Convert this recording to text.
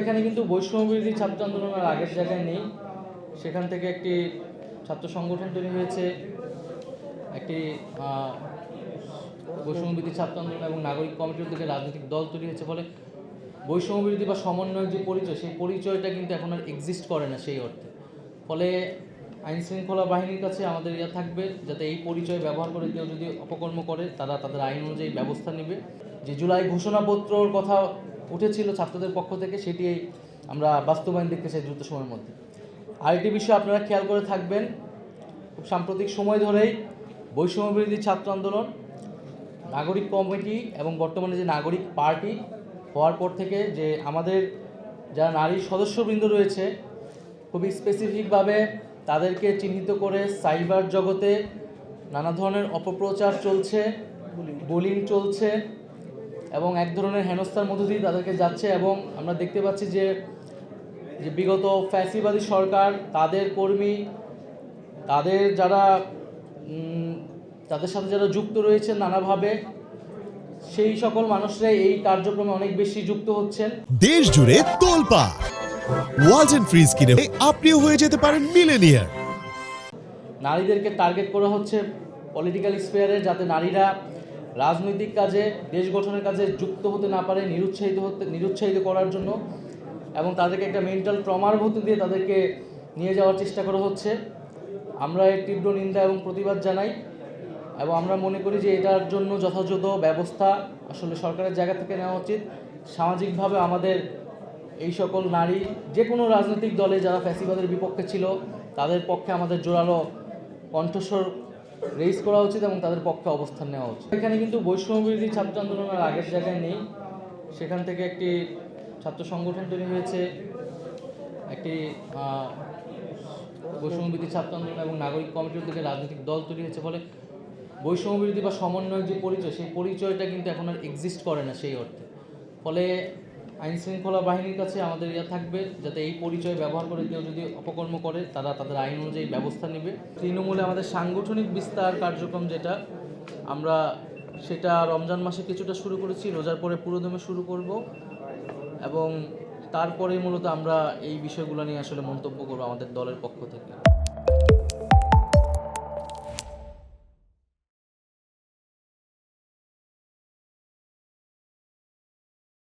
এখানে কিন্তু বৈষম্যবিরোধী ছাত্র আন্দোলনের আগের জায়গায় নেই। সেখান থেকে একটি ছাত্র সংগঠন তৈরি হয়েছে। একটি বৈষম্য বিরোধী ছাত্র আন্দোলন এবং নাগরিক কমিটির থেকে রাজনৈতিক দল তৈরি হয়েছে। ফলে বৈষম্য বৈষম্যবিরোধী বা সমন্বয়ের যে পরিচয়, সেই পরিচয়টা কিন্তু এখন আর এক্সিস্ট করে না সেই অর্থে। ফলে আইন শৃঙ্খলা বাহিনীর কাছে আমাদের ইয়া থাকবে, যাতে এই পরিচয় ব্যবহার করে কেউ যদি অপকর্ম করে, তারা তাদের আইন অনুযায়ী ব্যবস্থা নেবে। যে জুলাই ঘোষণাপত্রর কথা উঠেছিল ছাত্রদের পক্ষ থেকে, সেটি আমরা বাস্তবায়ন দেখতে চাই দ্রুত সময়ের মধ্যে। আরেকটি বিষয় আপনারা খেয়াল করে থাকবেন, খুব সাম্প্রতিক সময় ধরেই বৈষম্য বৈষম্যবিরোধী ছাত্র আন্দোলন, নাগরিক কমিটি এবং বর্তমানে যে নাগরিক পার্টি হওয়ার পর থেকে যে আমাদের যারা নারী সদস্যবৃন্দ রয়েছে, খুবই স্পেসিফিকভাবে তাদেরকে চিহ্নিত করে সাইবার জগতে নানা ধরনের অপপ্রচার চলছে বোলিং চলছে এবং এক ধরনের হেনস্থার মধ্য দিয়ে তাদেরকে যাচ্ছে এবং আমরা দেখতে পাচ্ছি যে যে বিগত ফ্যাসিবাদী সরকার তাদের কর্মী তাদের যারা তাদের সাথে যারা যুক্ত রয়েছে নানাভাবে সেই সকল মানুষরাই এই কার্যক্রমে অনেক বেশি যুক্ত হচ্ছেন। দেশ জুড়ে তোলপা ওয়ালটন ফ্রিজ কিনে আপনিও হয়ে যেতে পারেন মিলেনিয়ার। নারীদেরকে টার্গেট করা হচ্ছে পলিটিক্যাল স্পেয়ারে যাতে নারীরা রাজনৈতিক কাজে, দেশ গঠনের কাজে যুক্ত হতে না পারে, নিরুৎসাহিত হতে, নিরুৎসাহিত করার জন্য। এবং তাদেরকে একটা মেন্টাল ট্রমার মধ্যে দিয়ে তাদেরকে নিয়ে যাওয়ার চেষ্টা করা হচ্ছে। আমরা এর তীব্র নিন্দা এবং প্রতিবাদ জানাই। এবং আমরা মনে করি যে এটার জন্য যথাযথ ব্যবস্থা আসলে সরকারের জায়গা থেকে নেওয়া উচিত। সামাজিকভাবে আমাদের এই সকল নারী, যে কোনো রাজনৈতিক দলে যারা ফ্যাসিবাদের বিপক্ষে ছিল, তাদের পক্ষে আমাদের জোরালো কণ্ঠস্বর রেইজ করা উচিত এবং তাদের পক্ষে অবস্থান নেওয়া উচিত। এখানে কিন্তু বৈষম্যবিরোধী ছাত্র আন্দোলন আর আগের জায়গায় নেই। সেখান থেকে একটি ছাত্র সংগঠন তৈরি হয়েছে, একটি বৈষম্যবিরোধী ছাত্র আন্দোলন এবং নাগরিক কমিটির থেকে রাজনৈতিক দল তৈরি হয়েছে। ফলে বৈষম্যবিরোধী বা সমন্বয়ের যে পরিচয়, সেই পরিচয়টা কিন্তু এখন আর এক্সিস্ট করে না সেই অর্থে। ফলে আইন শৃঙ্খলা বাহিনীর কাছে আমাদের ইয়া থাকবে যাতে এই পরিচয় ব্যবহার করে কেউ যদি অপকর্ম করে, তারা তাদের আইন অনুযায়ী ব্যবস্থা নেবে। তৃণমূলে আমাদের সাংগঠনিক বিস্তার কার্যক্রম যেটা, আমরা সেটা রমজান মাসে কিছুটা শুরু করেছি, রোজার পরে পুরোদমে শুরু করব এবং তারপরে মূলত আমরা এই বিষয়গুলো নিয়ে আসলে মন্তব্য করব আমাদের দলের পক্ষ থেকে।